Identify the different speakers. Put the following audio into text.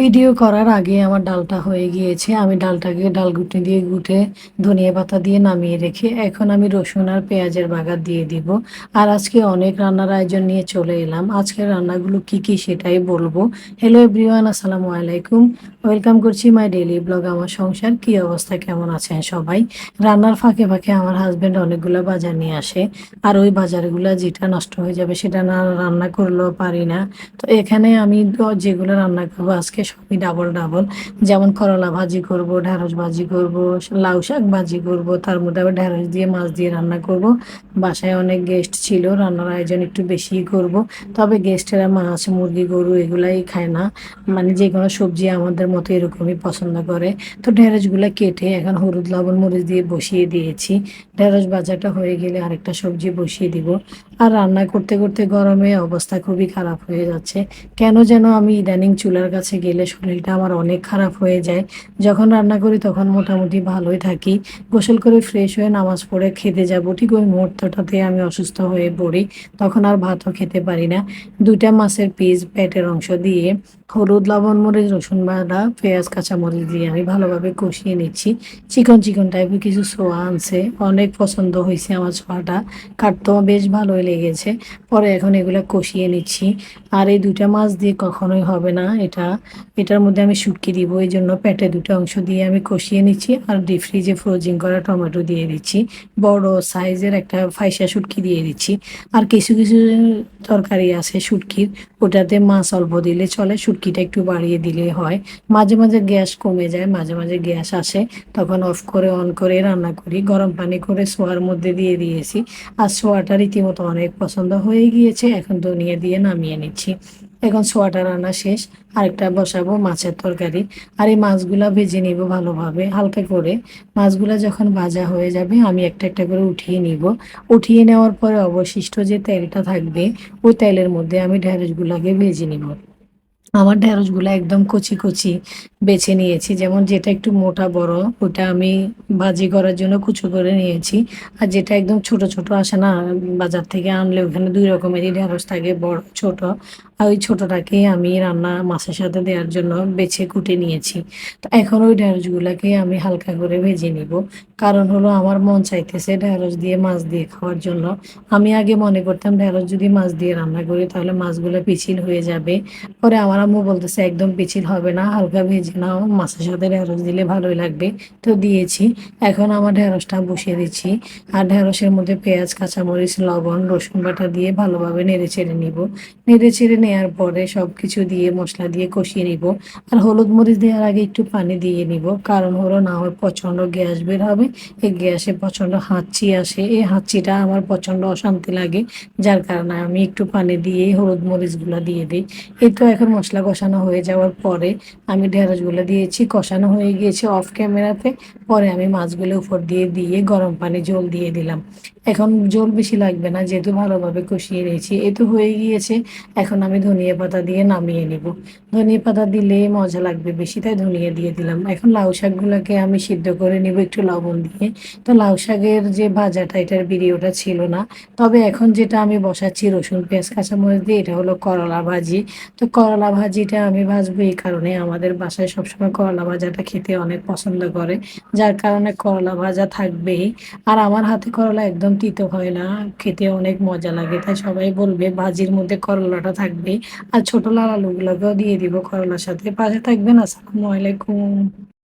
Speaker 1: Video করার আগে আমার ডালটা হয়ে গিয়েছে। আমি ডালটাকে ডাল ঘুটনি দিয়ে গুটে ধনিয়া পাতা দিয়ে নামিয়ে রেখে এখন আমি রসুন আর পেঁয়াজের বাগার দিয়ে দিব। আর আজকে অনেক রান্নার আয়োজন নিয়ে চলে এলাম। আজকের রান্নাগুলো কি কি সেটাই বলব। হ্যালো এভরিওয়ান আসসালামু আলাইকুম। ওয়েলকাম করছি মাই ডেইলি ব্লগ আমার সংসার। কি অবস্থা, কেমন আছেন সবাই? রান্নার ফাঁকে ফাঁকে আমার হাজব্যান্ড অনেকগুলো বাজার নিয়ে আসে। আর ওই বাজারগুলো যেটা নষ্ট হয়ে যাবে সেটা না রান্না করলেও পারি না। তো এখানে আমি যেগুলো রান্না করব আজকে সবই ডাবল ডাবল যেমন করলা ভাজি করব, ঢেঁড়স ভাজি করব, লাউ শাক ভাজি করব, তার মধ্যে আবার ঢেঁড়স দিয়ে মাছ দিয়ে রান্না করব। বাসায় অনেক গেস্ট ছিল, রান্নার আয়োজন একটু বেশিই করব। তবে গেস্টেরা মাছ, মুরগি, গরু এগুলাই খায় না। মানে যে কোনো সবজি আমাদের মতো এরকমই পছন্দ করে। তো ঢেঁড়সগুলো কেটে এখন হলুদ, লবণ, মরিচ দিয়ে বসিয়ে দিয়েছি। ঢেঁড়স ভাজাটা হয়ে গেলে আরেকটা সবজি বসিয়ে দিব। আর রান্না করতে করতে গরমে অবস্থা খুবই খারাপ হয়ে যাচ্ছে। কেন যেন আমি ইদানিং চুলার কাছে গেলে শরীরটা আমার অনেক খারাপ হয়ে যায়। যখন রান্না করি তখন মোটামুটি ভালোই থাকি। গোসল করে ফ্রেশ হয়ে নামাজ পড়ে খেতে যাব। ঠিক ওই মুহূর্তটাতে আমি অসুস্থ হয়ে পড়ি। তখন আর ভাতও খেতে পারি না। দুইটা মাছের পিস পেটের অংশ দিয়ে হলুদ, লবণ, মরিচ, রসুন বাটা পেঁয়াজ, কাঁচামরিচ দিয়ে আমি ভালোভাবে কষিয়ে নিচ্ছি। চিকন চিকন টাইপের কিছু সোয়া আনছে। অনেক পছন্দ হয়েছে আমার ছোয়াটা কাটতেও বেশ ভালোই লেগেছে। পরে এখন এগুলো কষিয়ে নিচ্ছি। আর এই দুটা মাছ দিয়ে কখনোই হবে না এটা। এটার মধ্যে আমি শুটকি দিব, এই জন্য পেটে দুটো অংশ দিয়ে আমি কষিয়ে নিচ্ছি। আর ডিপ ফ্রিজে ফ্রোজিং করা টমেটো দিয়ে দিচ্ছি। বড় সাইজের একটা ফাইসা শুটকি দিয়ে দিচ্ছি। আর কিছু কিছু তরকারি আছে শুটকির, ওটাতে মাছ অল্প দিলে চলে, শুটকিটা একটু বাড়িয়ে দিলে হয়। মাঝে মাঝে গ্যাস কমে যায়, মাঝে মাঝে গ্যাস আসে। তখন অফ করে অন করে রান্না করি। গরম পানি করে সোয়ার মধ্যে দিয়ে দিয়েছি। আর সোয়াটা রীতিমতো অনেক পছন্দ হয়ে গিয়েছে, এখন দুনিয়া দিয়ে নামিয়ে নিচ্ছি। এখন সোয়াটা রান্না শেষ, আরেকটা বসাবো মাছের তরকারি। আর এই মাছগুলা ভেজে নিব ভালোভাবে, হালকা করে। মাছগুলা যখন ভাজা হয়ে যাবে, আমি একটা একটা করে উঠিয়ে নিব। উঠিয়ে নেওয়ার পরে অবশিষ্ট যে তেলটা থাকবে, ওই তেলের মধ্যে আমি ঢেঁড়সগুলাকে ভেজে নিব। আমার ঢেঁড়সগুলো একদম কচি কচি বেছে নিয়েছি। যেমন যেটা একটু মোটা বড়, ওটা আমি ভাজি করার জন্য কুচো করে নিয়েছি। আর যেটা একদম ছোট ছোট আসে না, বাজার থেকে আনলে ওখানে দুই রকমেরই ঢেঁড়স থাকে, বড়, ছোট। আর ওই ছোটটাকে আমি রান্না মাছের সাথে দেওয়ার জন্য বেছে কুটে নিয়েছি। তো এখন ওই ঢেঁড়সগুলোকে আমি হালকা করে ভেজে নিব। কারণ হলো আমার মন চাইতেছে ঢেঁড়স দিয়ে মাছ দিয়ে খাওয়ার জন্য। আমি আগে মনে করতাম ঢেঁড়স যদি মাছ দিয়ে রান্না করি তাহলে মাছগুলো পিছিল হয়ে যাবে। পরে আমার আম্মু বলতেছে, একদম পিছিল হবে না, হালকা ভেজে নাও, মাছের সাথে ঢেঁড়স দিলে ভালোই লাগবে। তো দিয়েছি। এখন আমার ঢেঁড়সটা বসিয়ে দিচ্ছি। আর ঢেঁড়সের মধ্যে পেঁয়াজ, কাঁচামরিচ, লবণ, রসুন বাটা দিয়ে ভালোভাবে নেড়ে চেড়ে নিব। নেড়ে চেড়ে নেওয়ার পরে সব কিছু দিয়ে মশলা দিয়ে কষিয়ে নিব। আর হলুদ মরিচ দেওয়ার আগে একটু পানি দিয়ে নিব। কারণ হলো না, আমার প্রচণ্ড গ্যাস বের হবে। এই গ্যাসে প্রচণ্ড হাঁচি আসে। এই হাঁচিটা আমার প্রচণ্ড অশান্তি লাগে। যার কারণে আমি একটু পানি দিয়ে হলুদ মরিচগুলো দিয়ে দিই। এই তো এখন মশলা কষানো হয়ে যাওয়ার পরে আমি ঢেঁড়সগুলো দিয়েছি, কষানো হয়ে গিয়েছে অফ ক্যামেরাতে পরে আমি মাছগুলো উপর দিয়ে দিয়ে গরম পানি জল দিয়ে দিলাম। এখন জল বেশি লাগবে না, যেহেতু ভালোভাবে কষিয়ে নিয়েছি। এ তো হয়ে গিয়েছে, এখন আমি ধনিয়া পাতা দিয়ে নামিয়ে নিব। ধনিয়া পাতা দিলে মজা লাগবে বেশি, তাই ধনিয়া দিয়ে দিলাম। এখন লাউ শাকগুলোকে আমি সিদ্ধ করে নিব একটু লবণ দিয়ে। তো লাউ শাকের যে ভাজাটা, এটার ভিডিওটা ছিল না। তবে এখন যেটা আমি বসাচ্ছি রসুন, পেঁয়াজ, কাঁচামরিচ দিয়ে, এটা হলো করলা ভাজি। তো করলা ভাজিটা আমি ভাজবো এই কারণে। আমাদের বাসায় সবসময় করলা ভাজাটা খেতে অনেক পছন্দ করে, যার কারণে করলা ভাজা থাকবেই। আর আমার হাতে করলা একদম তিতো হয় না, খেতে অনেক মজা লাগে, তাই সবাই বলবে ভাজির মধ্যে করলাটা থাকবে আর ছোট লাল আলুগুলোকেও দিয়ে দিব করলার সাথে। পাশে থাকবেন, আসসালামু আলাইকুম।